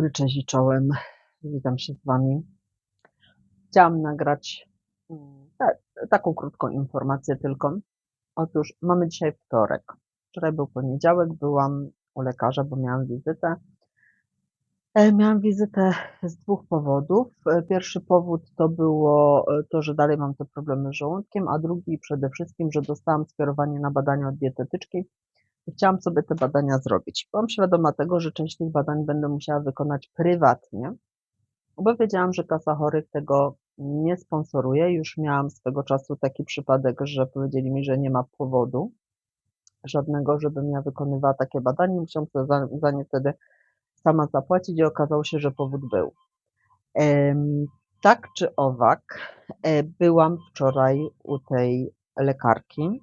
dobry, cześć i czołem. Witam się z Wami. Chciałam nagrać mm, ta, taką krótką informację tylko. Otóż mamy dzisiaj wtorek. Wczoraj był poniedziałek, byłam u lekarza, bo miałam wizytę. E, Miałam wizytę z dwóch powodów. E, Pierwszy powód to było e, to, że dalej mam te problemy z żołądkiem, a drugi przede wszystkim, że dostałam skierowanie na badania od dietetyczki chciałam sobie te badania zrobić. Byłam świadoma tego, że część tych badań będę musiała wykonać prywatnie, bo wiedziałam, że Kasa Chorych tego nie sponsoruje. Już miałam swego czasu taki przypadek, że powiedzieli mi, że nie ma powodu żadnego, żebym ja wykonywała takie badanie. Musiałam sobie za, za nie wtedy sama zapłacić i okazało się, że powód był. Tak czy owak, e, byłam wczoraj u tej lekarki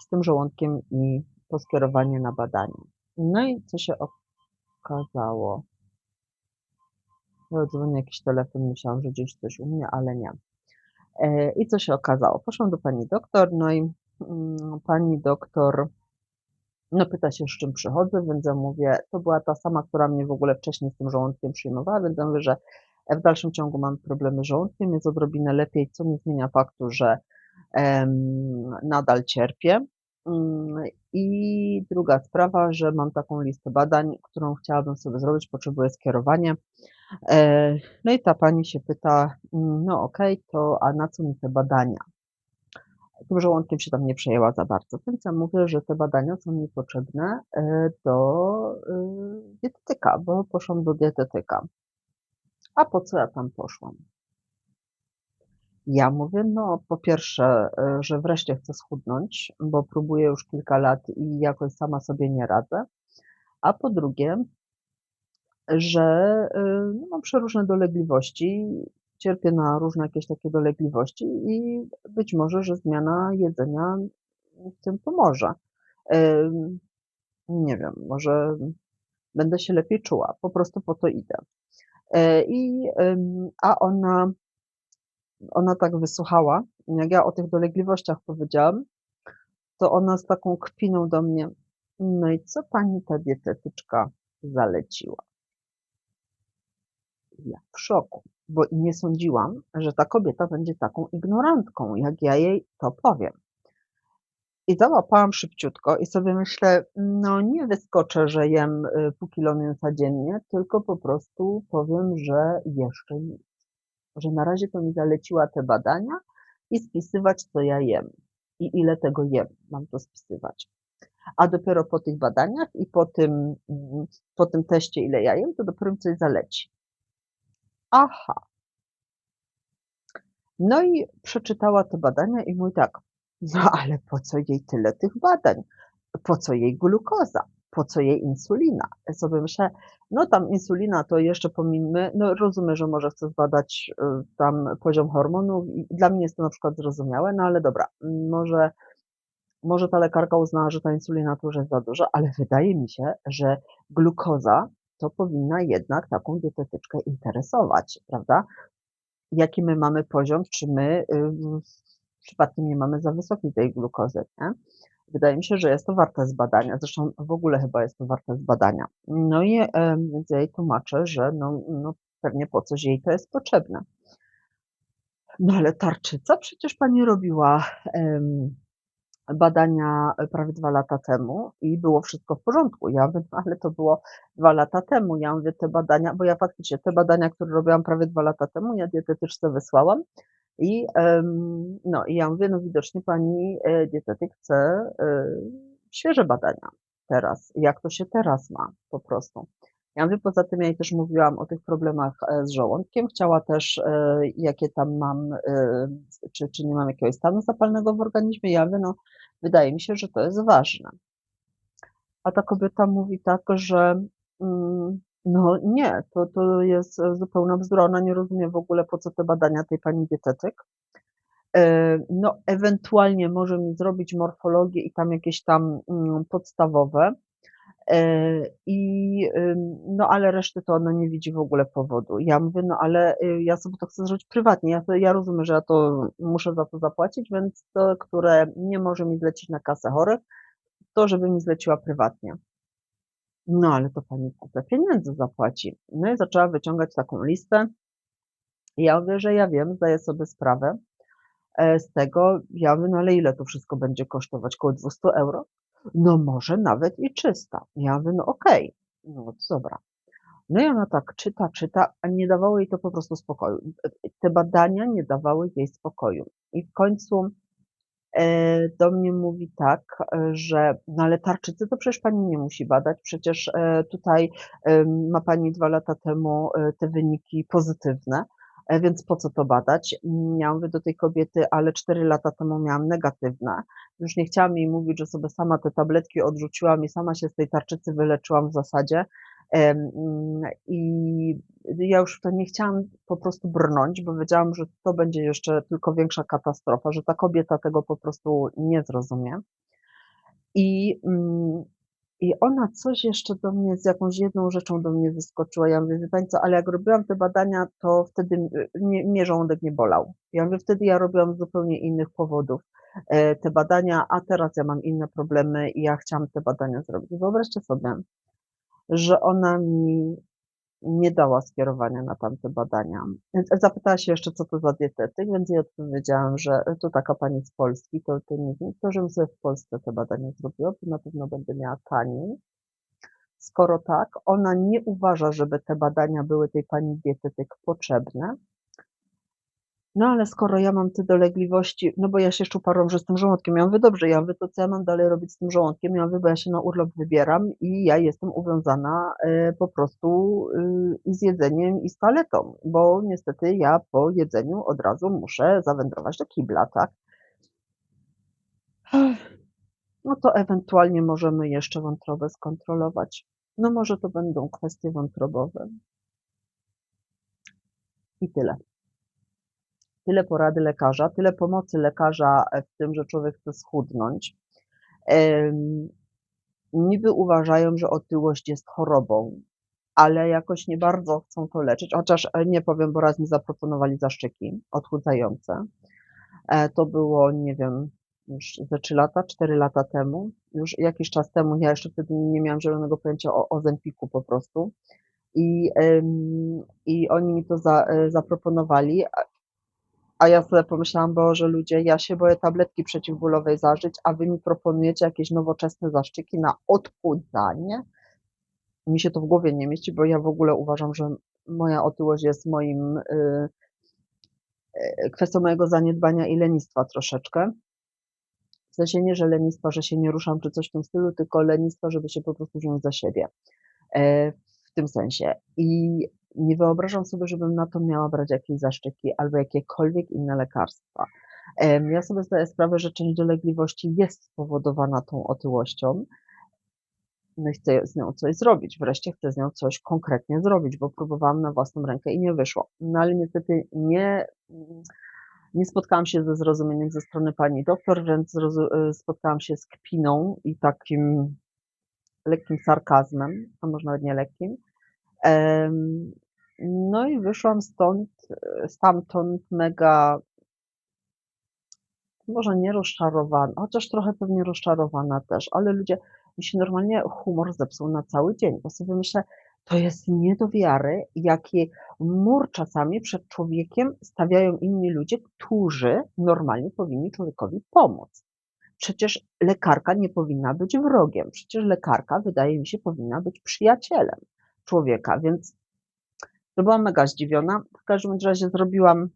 z tym żołądkiem i po skierowanie na badanie. No i co się okazało? Dzwoni jakiś telefon, myślałam, że gdzieś coś u mnie, ale nie. E, I co się okazało? Poszłam do pani doktor, no i mm, pani doktor no pyta się, z czym przychodzę, więc ja mówię, to była ta sama, która mnie w ogóle wcześniej z tym żołądkiem przyjmowała, więc ja mówię, że w dalszym ciągu mam problemy z żołądkiem, jest odrobinę lepiej, co nie zmienia faktu, że em, nadal cierpię. Mm, I druga sprawa, że mam taką listę badań, którą chciałabym sobie zrobić, potrzebuję skierowanie. E, No i ta pani się pyta, mm, no okej, to a na co mi te badania? Tym żołądkiem się tam nie przejęła za bardzo, więc ja mówię, że te badania są mi potrzebne e, do y, dietetyka, bo poszłam do dietetyka. A po co ja tam poszłam? Ja mówię, no po pierwsze, e, że wreszcie chcę schudnąć, bo próbuję już kilka lat i jakoś sama sobie nie radzę. A po drugie, że y, no, mam przeróżne dolegliwości, cierpię na różne jakieś takie dolegliwości i być może, że zmiana jedzenia w tym pomoże. Ym, Nie wiem, może będę się lepiej czuła, po prostu po to idę. E, I, a ona, ona tak wysłuchała, jak ja o tych dolegliwościach powiedziałam, to ona z taką kpiną do mnie, no i co pani ta dietetyczka zaleciła? Ja w szoku, bo nie sądziłam, że ta kobieta będzie taką ignorantką, jak ja jej to powiem. I załapałam szybciutko i sobie myślę, no nie wyskoczę, że jem y, pół kilo mięsa dziennie, tylko po prostu powiem, że jeszcze nic. Że na razie to mi zaleciła te badania i spisywać, co ja jem i ile tego jem. Mam to spisywać. A dopiero po tych badaniach i po tym, mm, po tym teście, ile ja jem, to dopiero mi coś zaleci. Aha. No i przeczytała te badania i mówi tak, no ale po co jej tyle tych badań? Po co jej glukoza? Po co jej insulina? Ja sobie myślę, no tam insulina to jeszcze pomińmy, no rozumiem, że może chce zbadać y, tam poziom hormonów i dla mnie jest to na przykład zrozumiałe, no ale dobra, może, może ta lekarka uznała, że ta insulina to już jest za dużo, ale wydaje mi się, że glukoza to powinna jednak taką dietetyczkę interesować, prawda? Jaki my mamy poziom, czy my y, przypadkiem nie mamy za wysokiej tej glukozy, nie? Wydaje mi się, że jest to warte zbadania, zresztą w ogóle chyba jest to warte zbadania. No i em, więc ja jej tłumaczę, że no, no pewnie po coś jej to jest potrzebne. No ale tarczyca przecież pani robiła badania prawie dwa lata temu i było wszystko w porządku. Ja mówię, ale to było dwa lata temu. Ja mówię, te badania, bo ja faktycznie te badania, które robiłam prawie dwa lata temu, ja dietetyczce wysłałam i no i ja mówię, no widocznie pani e, dietetyk chce e, świeże badania teraz, jak to się teraz ma po prostu. Ja mówię, poza tym ja jej też mówiłam o tych problemach e, z żołądkiem, chciała też, jakie tam mam, czy, czy nie mam jakiegoś stanu zapalnego w organizmie. Ja mówię, no wydaje mi się, że to jest ważne. A ta kobieta mówi tak, że mm, no nie, to, to jest zupełna bzdura, ona nie rozumie w ogóle po co te badania tej pani dietetyk. E, No, ewentualnie może mi zrobić morfologię i tam jakieś tam mm, podstawowe, E, I, no ale reszty to ona nie widzi w ogóle powodu. Ja mówię, no ale y, ja sobie to chcę zrobić prywatnie. Ja, ja rozumiem, że ja to muszę za to zapłacić, więc to, które nie może mi zlecić na kasę chorych, to żeby mi zleciła prywatnie. No ale to pani kupę pieniędzy zapłaci. No i zaczęła wyciągać taką listę. Ja mówię, że ja wiem, zdaję sobie sprawę e, z tego. Ja mówię, no ale ile to wszystko będzie kosztować? Koło 200 euro? No może nawet i 300. Ja mówię, no okej, no to dobra. No i ona tak czyta, czyta, a nie dawało jej to po prostu spokoju. Te badania nie dawały jej spokoju. I w końcu do mnie mówi tak, e, że no ale tarczycy to przecież pani nie musi badać, przecież e, tutaj ma pani dwa lata temu te wyniki pozytywne, więc po co to badać? Ja mówię do tej kobiety, ale cztery lata temu miałam negatywne. Już nie chciałam jej mówić, że sobie sama te tabletki odrzuciłam i sama się z tej tarczycy wyleczyłam w zasadzie, i ja już w to nie chciałam po prostu brnąć, bo wiedziałam, że to będzie jeszcze tylko większa katastrofa, że ta kobieta tego po prostu nie zrozumie. I, mm, i ona coś jeszcze do mnie, z jakąś jedną rzeczą do mnie wyskoczyła. Ja mówię, wie co, ale jak robiłam te badania, to wtedy mnie, mnie żołądek nie bolał. Ja mówię, wtedy ja robiłam z zupełnie innych powodów e, te badania, a teraz ja mam inne problemy i ja chciałam te badania zrobić. Wyobraźcie sobie, że ona mi nie dała skierowania na tamte badania. Zapytała się jeszcze, co to za dietetyk, więc jej odpowiedziałam, że to taka pani z Polski, to, to nie wiem, to żebym sobie w Polsce te badania zrobiła, to na pewno będę miała taniej. Skoro tak, ona nie uważa, żeby te badania były tej pani dietetyk potrzebne, no ale skoro ja mam te dolegliwości, no bo ja się szczuparłam, że z tym żołądkiem, ja mówię, dobrze, ja mówię, to co ja mam dalej robić z tym żołądkiem? Ja mówię, bo ja się na urlop wybieram i ja jestem uwiązana e, po prostu y, i z jedzeniem i z toaletą, bo niestety ja po jedzeniu od razu muszę zawędrować do kibla, tak? No to ewentualnie możemy jeszcze wątrobę skontrolować. No może to będą kwestie wątrobowe. I tyle tyle porady lekarza, tyle pomocy lekarza w tym, że człowiek chce schudnąć. Niby uważają, że otyłość jest chorobą, ale jakoś nie bardzo chcą to leczyć, chociaż e, nie powiem, bo raz mi zaproponowali zaszczyki odchudzające. E, to było, nie wiem, już ze 3 lata, 4 lata temu, już jakiś czas temu, ja jeszcze wtedy nie miałam zielonego pojęcia o, o Zempiku po prostu. I, i oni mi to za, e, zaproponowali, a ja sobie pomyślałam, Boże ludzie, ja się boję tabletki przeciwbólowej zażyć, a wy mi proponujecie jakieś nowoczesne zaszczyki na odchudzanie. Mi się to w głowie nie mieści, bo ja w ogóle uważam, że moja otyłość jest moim y, y, kwestią mojego zaniedbania i lenistwa troszeczkę. W sensie nie, że lenistwa, że się nie ruszam czy coś w tym stylu, tylko lenistwa, żeby się po prostu wziąć za siebie. E, w tym sensie. I nie wyobrażam sobie, żebym na to miała brać jakieś zaszczyki albo jakiekolwiek inne lekarstwa. Ja sobie zdaję sprawę, że część dolegliwości jest spowodowana tą otyłością. No i chcę z nią coś zrobić. Wreszcie chcę z nią coś konkretnie zrobić, bo próbowałam na własną rękę i nie wyszło. No ale niestety nie, nie spotkałam się ze zrozumieniem ze strony pani doktor, wręcz spotkałam się z kpiną i takim lekkim sarkazmem, a może nawet nie lekkim. No i wyszłam stąd, stamtąd mega, może nie rozczarowana, chociaż trochę pewnie rozczarowana też, ale ludzie, mi się normalnie humor zepsuł na cały dzień, bo sobie myślę, to jest nie do wiary, jaki mur czasami przed człowiekiem stawiają inni ludzie, którzy normalnie powinni człowiekowi pomóc. Przecież lekarka nie powinna być wrogiem, przecież lekarka, wydaje mi się, powinna być przyjacielem człowieka, więc byłam mega zdziwiona. W każdym razie zrobiłam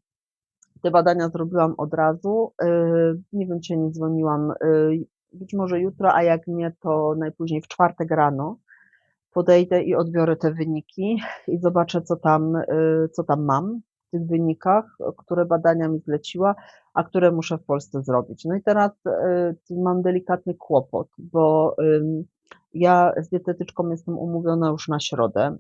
te badania zrobiłam od razu. Y, nie wiem, czy nie dzwoniłam. Y, być może jutro, a jak nie, to najpóźniej w czwartek rano podejdę i odbiorę te wyniki i zobaczę, co tam, y, co tam mam w tych wynikach, które badania mi zleciła, a które muszę w Polsce zrobić. No i teraz mam delikatny kłopot, bo ja z dietetyczką jestem umówiona już na środę,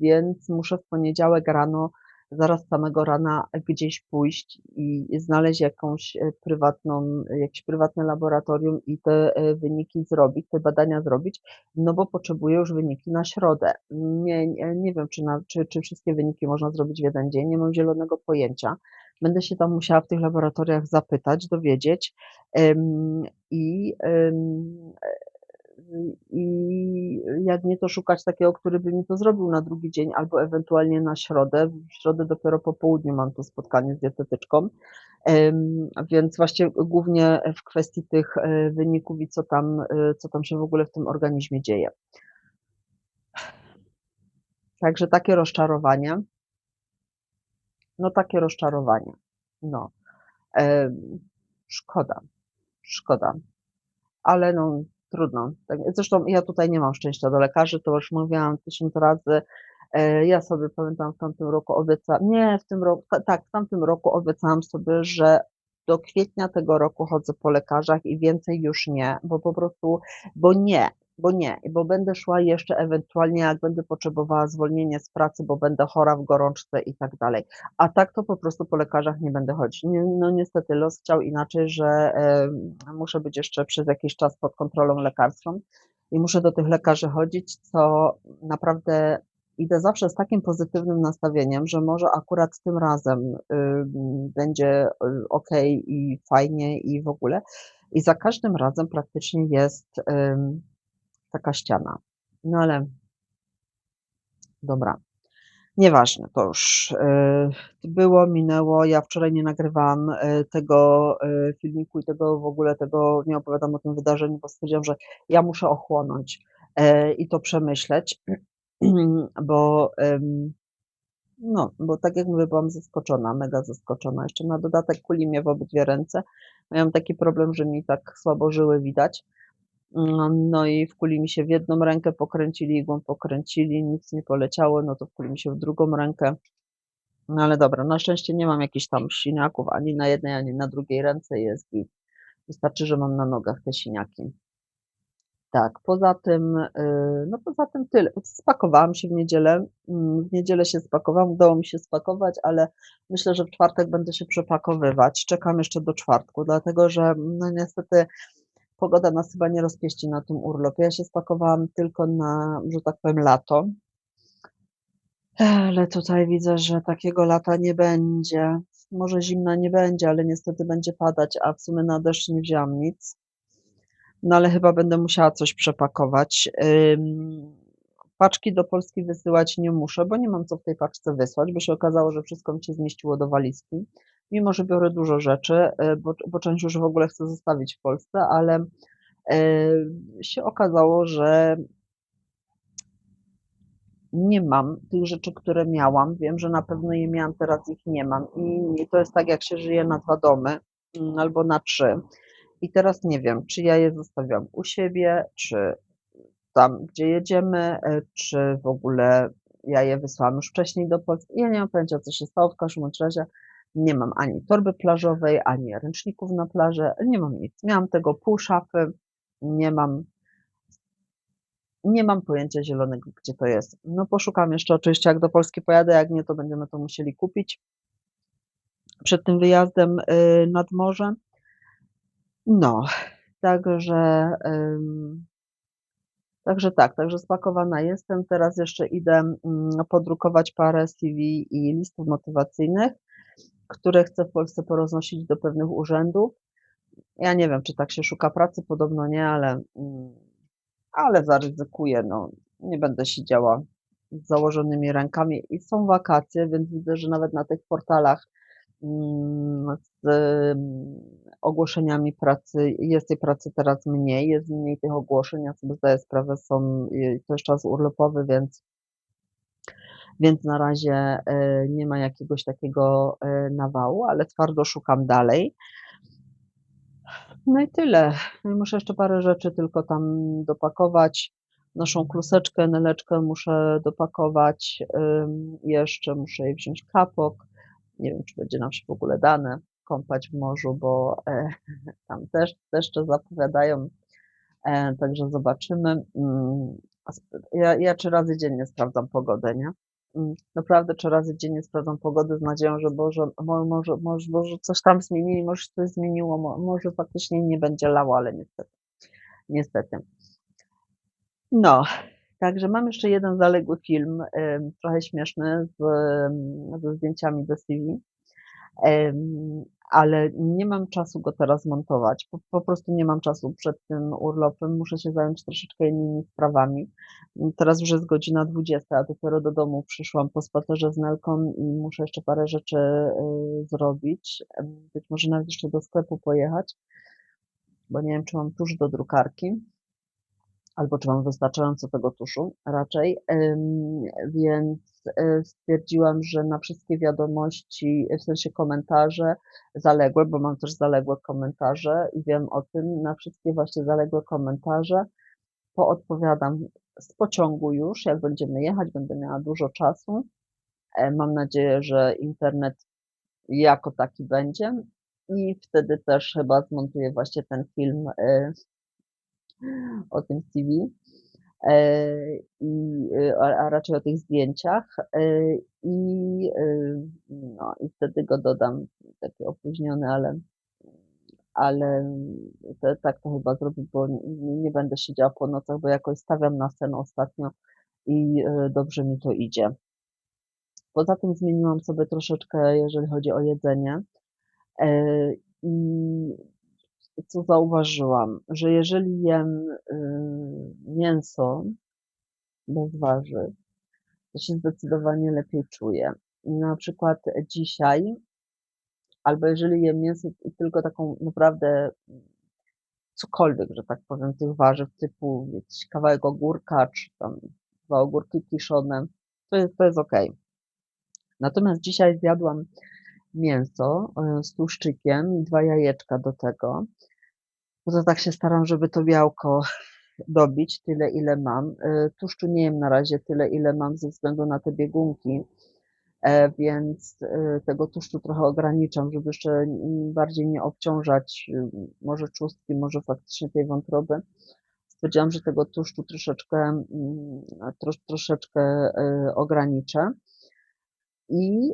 więc muszę w poniedziałek rano, zaraz samego rana gdzieś pójść i znaleźć jakąś e, prywatną, jakieś prywatne laboratorium i te e, wyniki zrobić, te badania zrobić, no bo potrzebuję już wyniki na środę. Nie, nie, wiem, czy, na, czy, czy wszystkie wyniki można zrobić w jeden dzień, nie mam zielonego pojęcia. Będę się tam musiała w tych laboratoriach zapytać, dowiedzieć i i jak nie to szukać takiego, który by mi to zrobił na drugi dzień albo ewentualnie na środę. W środę dopiero po południu mam to spotkanie z dietetyczką, więc właśnie głównie w kwestii tych e, wyników i co tam, e, co tam się w ogóle w tym organizmie dzieje. Także takie rozczarowanie. No takie rozczarowanie. No. Szkoda. Szkoda. Ale no trudno. Tak, zresztą ja tutaj nie mam szczęścia do lekarzy, to już mówiłam tysiąc razy. E, ja sobie pamiętam w tamtym roku obiecałam, nie, w tym roku, tak, w tamtym roku obiecałam sobie, że do kwietnia tego roku chodzę po lekarzach i więcej już nie, bo po prostu, bo nie, bo nie, bo będę szła jeszcze ewentualnie, jak będę potrzebowała zwolnienie z pracy, bo będę chora w gorączce i tak dalej. A tak to po prostu po lekarzach nie będę chodzić. No niestety los chciał inaczej, że muszę być jeszcze przez jakiś czas pod kontrolą lekarską i muszę do tych lekarzy chodzić, co naprawdę idę zawsze z takim pozytywnym nastawieniem, że może akurat tym razem będzie ok i fajnie i w ogóle. I za każdym razem praktycznie jest taka ściana. No ale dobra. Nieważne, to już było, minęło. Ja wczoraj nie nagrywałam tego filmiku i tego w ogóle tego nie opowiadam o tym wydarzeniu, bo stwierdziłam, że ja muszę ochłonąć i to przemyśleć. bo no, bo tak jak mówię, byłam zaskoczona, mega zaskoczona. Jeszcze na dodatek kuli mnie w obydwie ręce. Miałam taki problem, że mi tak słabo żyły widać. Mm, no i w kuli mi się w jedną rękę pokręcili, igłą pokręcili, nic nie poleciało, no to w kuli mi się w drugą rękę. No ale dobra, na szczęście nie mam jakichś tam siniaków ani na jednej, ani na drugiej ręce jest i wystarczy, że mam na nogach te siniaki. Tak, poza tym, y, no poza tym tyle. Spakowałam się w niedzielę. Mm, w niedzielę się spakowałam, udało mi się spakować, ale myślę, że w czwartek będę się przepakowywać. Czekam jeszcze do czwartku, dlatego że no niestety pogoda nas chyba nie rozpieści na tym urlopie. Ja się spakowałam tylko na, że tak powiem, lato. Ale tutaj widzę, że takiego lata nie będzie. Może zimna nie będzie, ale niestety będzie padać, a w sumie na deszcz nie wzięłam nic no ale chyba będę musiała coś przepakować. Paczki do Polski wysyłać nie muszę, bo nie mam co w tej paczce wysłać, bo się okazało, że wszystko mi się zmieściło do walizki. Mimo, że biorę dużo rzeczy, y, bo, bo część już w ogóle chcę zostawić w Polsce, ale y, się okazało, że nie mam tych rzeczy, które miałam. Wiem, że na pewno je miałam, teraz ich nie mam. I to jest tak, jak się żyje na dwa domy mm, albo na trzy. I teraz nie wiem, czy ja je zostawiam u siebie, czy tam, gdzie jedziemy, e, czy w ogóle ja je wysłałam już wcześniej do Polski. Ja nie mam pojęcia, co się stało. W każdym razie nie mam ani torby plażowej, ani ręczników na plażę. Nie mam nic. Miałam tego pół szafy. Nie mam nie mam pojęcia zielonego, gdzie to jest. No poszukam jeszcze oczywiście, jak do Polski pojadę, jak nie, to będziemy to musieli kupić przed tym wyjazdem y, nad morze. No, także, także tak, także spakowana jestem. Teraz jeszcze idę mm, podrukować parę CV i listów motywacyjnych, które chcę w Polsce poroznosić do pewnych urzędów. Ja nie wiem, czy tak się szuka pracy, podobno nie, ale, mm, ale zaryzykuję, no, nie będę siedziała z założonymi rękami i są wakacje, więc widzę, że nawet na tych portalach mm, z ogłoszeniami pracy, jest tej pracy teraz mniej, jest mniej tych ogłoszeń, ja sobie zdaję sprawę, są, to jest czas urlopowy, więc więc na razie e, nie ma jakiegoś takiego e, nawału, ale twardo szukam dalej. No i tyle. Muszę jeszcze parę rzeczy tylko tam dopakować. Naszą kluseczkę, neleczkę muszę dopakować. Jeszcze muszę jej wziąć kapok. Nie wiem, czy będzie nam się w ogóle dane kąpać w morzu, bo e, tam też deszcze zapowiadają, także zobaczymy. Mm, ja, ja trzy razy dziennie sprawdzam pogodę, nie? Mm, naprawdę trzy razy dziennie sprawdzam pogodę z nadzieją, że Boże, może, może, może coś tam zmienili, może coś zmieniło, może faktycznie nie będzie lało, ale niestety. Niestety. No, także mam jeszcze jeden zaległy film, trochę śmieszny, z, ze zdjęciami do CV ale nie mam czasu go teraz montować. Po, po prostu nie mam czasu przed tym urlopem. Muszę się zająć troszeczkę innymi sprawami. Teraz już jest godzina 20, a dopiero do domu przyszłam po spacerze z Nelką i muszę jeszcze parę rzeczy y, zrobić. Być może nawet jeszcze do sklepu pojechać, bo nie wiem, czy mam tuż do drukarki albo czy mam wystarczająco tego tuszu raczej, więc e, stwierdziłam, że na wszystkie wiadomości, w sensie komentarze zaległe, bo mam też zaległe komentarze i wiem o tym, na wszystkie właśnie zaległe komentarze poodpowiadam z pociągu już, jak będziemy jechać, będę miała dużo czasu. E, mam nadzieję, że internet jako taki będzie i wtedy też chyba zmontuję właśnie ten film e, o tym CV, e, i, e, a raczej o tych zdjęciach e, i, no, i wtedy go dodam, taki opóźniony, ale, ale to, tak to chyba zrobię, bo nie, nie będę siedziała po nocach, bo jakoś stawiam na scenę ostatnio i dobrze mi to idzie. Poza tym zmieniłam sobie troszeczkę, jeżeli chodzi o jedzenie. I co zauważyłam, że jeżeli jem y, mięso bez warzyw, to się zdecydowanie lepiej czuję. Na przykład dzisiaj, albo jeżeli jem mięso tylko taką naprawdę cokolwiek, że tak powiem, tych warzyw typu jakiś kawałek ogórka, czy tam dwa ogórki kiszone, to jest, to jest ok. Natomiast dzisiaj zjadłam mięso e, z tłuszczykiem i dwa jajeczka do tego. Bo to tak się staram, żeby to białko dobić tyle, ile mam. E, tłuszczu nie jem na razie tyle, ile mam ze względu na te biegunki, e, więc tego tłuszczu trochę ograniczam, żeby jeszcze bardziej nie obciążać może czustki, może faktycznie tej wątroby. Stwierdziłam, że tego tłuszczu troszeczkę, mm, trosz, troszeczkę ograniczę. I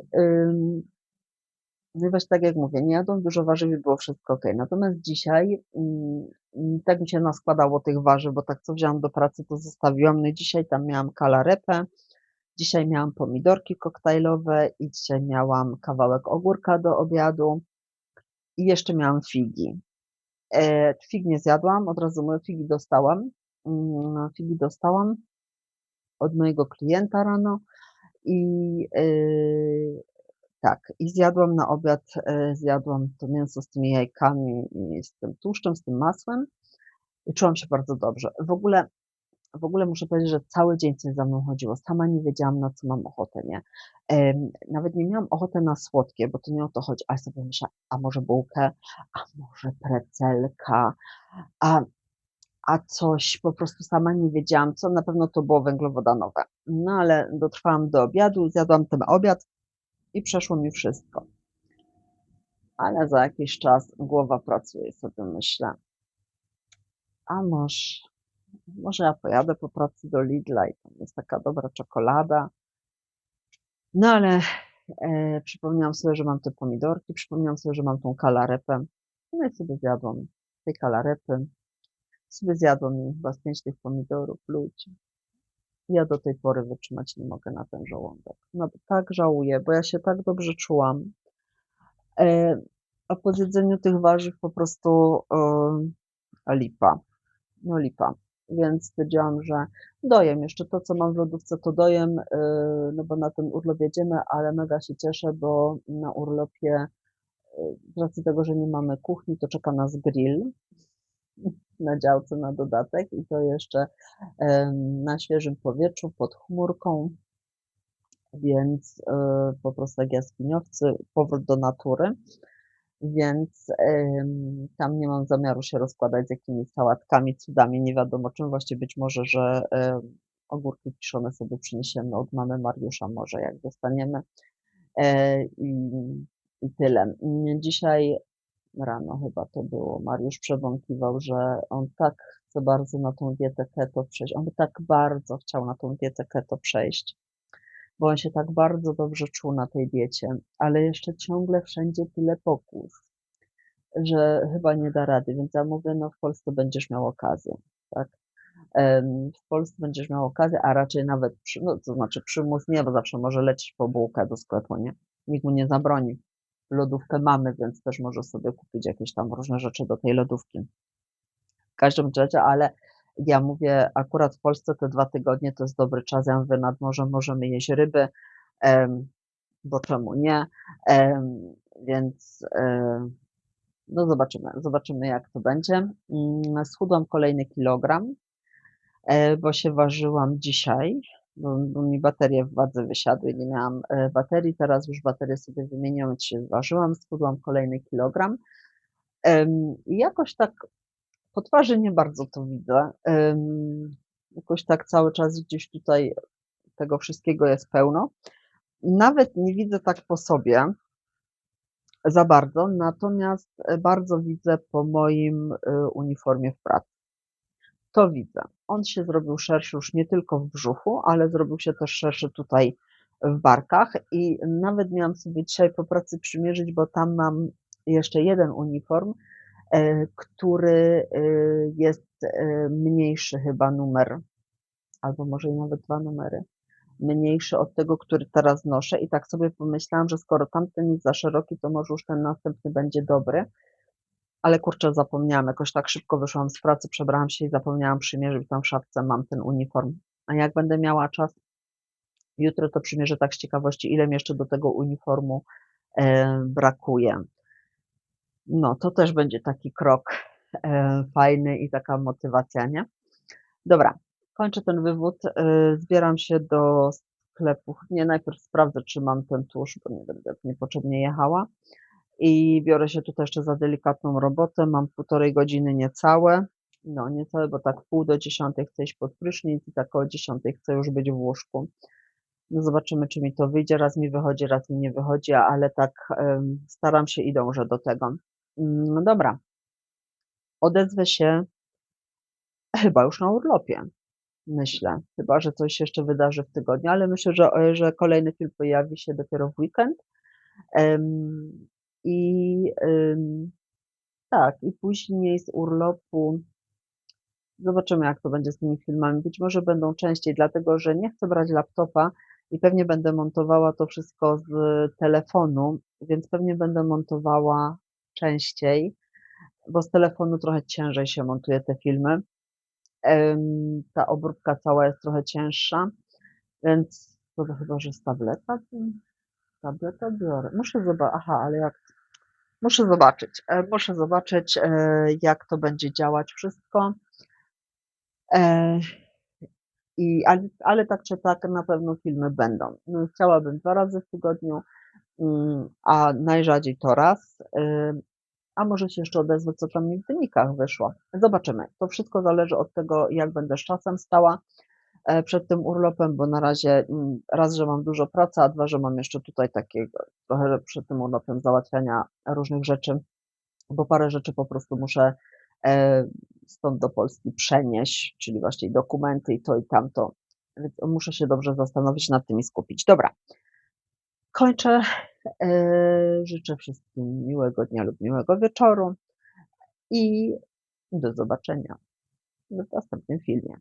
właśnie tak jak mówię, nie jadłam dużo warzyw i było wszystko ok. Natomiast dzisiaj mm, tak mi się naskładało tych warzyw, bo tak co wziąłam do pracy, to zostawiłam. No i dzisiaj tam miałam kalarepę, dzisiaj miałam pomidorki koktajlowe i dzisiaj miałam kawałek ogórka do obiadu i jeszcze miałam figi. E, fig nie zjadłam, od razu mówię, figi dostałam. Mm, figi dostałam od mojego klienta rano i yy, tak, i zjadłam na obiad, e, zjadłam to mięso z tymi jajkami z tym tłuszczem, z tym masłem i czułam się bardzo dobrze. W ogóle, w ogóle muszę powiedzieć, że cały dzień coś za mną chodziło. Sama nie wiedziałam, na co mam ochotę, nie? Nawet nie miałam ochoty na słodkie, bo to nie o to chodzi. A sobie myślałam, a może bułkę, a może precelka, a, a coś po prostu sama nie wiedziałam, co na pewno to było węglowodanowe. No ale dotrwałam do obiadu, zjadłam ten obiad i przeszło mi wszystko. Ale za jakiś czas głowa pracuje sobie myślę, a może, może ja pojadę po pracy do Lidla i tam jest taka dobra czekolada. No ale e, przypomniałam sobie, że mam te pomidorki, przypomniałam sobie, że mam tą kalarepę. No i sobie zjadłam tej kalarepy. Sobie zjadłam chyba z pięć tych pomidorów, ludzi. Ja do tej pory wytrzymać nie mogę na ten żołądek. No tak żałuję, bo ja się tak dobrze czułam. E, a po zjedzeniu tych warzyw po prostu e, lipa. No lipa. Więc stwierdziłam, że dojem jeszcze to, co mam w lodówce, to dojem, e, no bo na ten urlop jedziemy, ale mega się cieszę, bo na urlopie z racji tego, że nie mamy kuchni, to czeka nas grill na działce na dodatek i to jeszcze na świeżym powietrzu, pod chmurką, więc e, po prostu jak jaskiniowcy, powrót do natury, więc tam nie mam zamiaru się rozkładać z jakimiś sałatkami, cudami, nie wiadomo czym, właśnie być może, że ogórki kiszone sobie przyniesiemy od mamy Mariusza, może jak dostaniemy. E, i, i tyle. Dzisiaj rano chyba to było, Mariusz przebąkiwał, że on tak chce bardzo na tą dietę keto przejść. On tak bardzo chciał na tą dietę keto przejść, bo on się tak bardzo dobrze czuł na tej diecie, ale jeszcze ciągle wszędzie tyle pokus, że chyba nie da rady, więc ja mówię, no w Polsce będziesz miał okazję, tak? W Polsce będziesz miał okazję, a raczej nawet, no to znaczy przymus nie, bo zawsze może lecieć po bułkę do sklepu, nie? Nikt mu nie zabroni lodówkę mamy, więc też może sobie kupić jakieś tam różne rzeczy do tej lodówki. W każdym razie, ale ja mówię, akurat w Polsce te dwa tygodnie to jest dobry czas. Ja mówię, nad morzem możemy jeść ryby, bo czemu nie? Więc no zobaczymy, zobaczymy jak to będzie. Mm, Schudłam kolejny kilogram, e, bo się ważyłam dzisiaj, bo, bo mi baterie w wadze wysiadły, nie miałam e, baterii, teraz już baterię sobie wymieniłam, się ważyłam, schudłam kolejny kilogram. I jakoś tak po twarzy nie bardzo to widzę. Jakoś tak cały czas gdzieś tutaj tego wszystkiego jest pełno. Nawet nie widzę tak po sobie za bardzo, natomiast e, bardzo widzę po moim e, uniformie w pracy. To widzę. On się zrobił szerszy już nie tylko w brzuchu, ale zrobił się też szerszy tutaj w barkach i nawet miałam sobie dzisiaj po pracy przymierzyć, bo tam mam jeszcze jeden uniform, e, który e, jest e, mniejszy chyba numer, albo może i nawet dwa numery, mniejszy od tego, który teraz noszę i tak sobie pomyślałam, że skoro tamten jest za szeroki, to może już ten następny będzie dobry. Ale kurczę, zapomniałam, jakoś tak szybko wyszłam z pracy, przebrałam się i zapomniałam przymierzyć, tam w szafce mam ten uniform. A jak będę miała czas jutro, to przymierzę tak z ciekawości, ile mi jeszcze do tego uniformu e, brakuje. No, to też będzie taki krok e, fajny i taka motywacja, nie? Dobra, kończę ten wywód, e, zbieram się do sklepów. Nie, najpierw sprawdzę, czy mam ten tusz, bo nie będę niepotrzebnie jechała. I biorę się tutaj jeszcze za delikatną robotę. Mam półtorej godziny niecałe. No, niecałe, bo tak pół do dziesiątej chcę iść pod prysznic i tak o dziesiątej chcę już być w łóżku. No zobaczymy, czy mi to wyjdzie. Raz mi wychodzi, raz mi nie wychodzi, ale tak em, staram się i dążę do tego. No dobra. Odezwę się chyba już na urlopie. Myślę. Chyba, że coś się jeszcze wydarzy w tygodniu, ale myślę, że, że kolejny film pojawi się dopiero w weekend. I tak, i później z urlopu zobaczymy, jak to będzie z tymi filmami. Być może będą częściej, dlatego że nie chcę brać laptopa i pewnie będę montowała to wszystko z telefonu, więc pewnie będę montowała częściej, bo z telefonu trochę ciężej się montuje te filmy. Ta obróbka cała jest trochę cięższa, więc to chyba, że z tableta. Tableta biorę. Muszę zobaczyć. Aha, ale jak. Muszę zobaczyć. e, Muszę zobaczyć, e, jak to będzie działać wszystko. E, I, ale, ale tak czy tak na pewno filmy będą. No, Chciałabym dwa razy w tygodniu, mm, a najrzadziej to raz. A może się jeszcze odezwę, co tam mi w wynikach wyszło. Zobaczymy. To wszystko zależy od tego, jak będę z czasem stała przed tym urlopem, bo na razie mm, raz, że mam dużo pracy, a dwa, że mam jeszcze tutaj takiego trochę przed tym urlopem załatwiania różnych rzeczy, bo parę rzeczy po prostu muszę e, stąd do Polski przenieść, czyli właśnie dokumenty i to i tamto. Więc muszę się dobrze zastanowić nad tym i skupić. Dobra. Kończę. E, Życzę wszystkim miłego dnia lub miłego wieczoru i do zobaczenia w następnym filmie.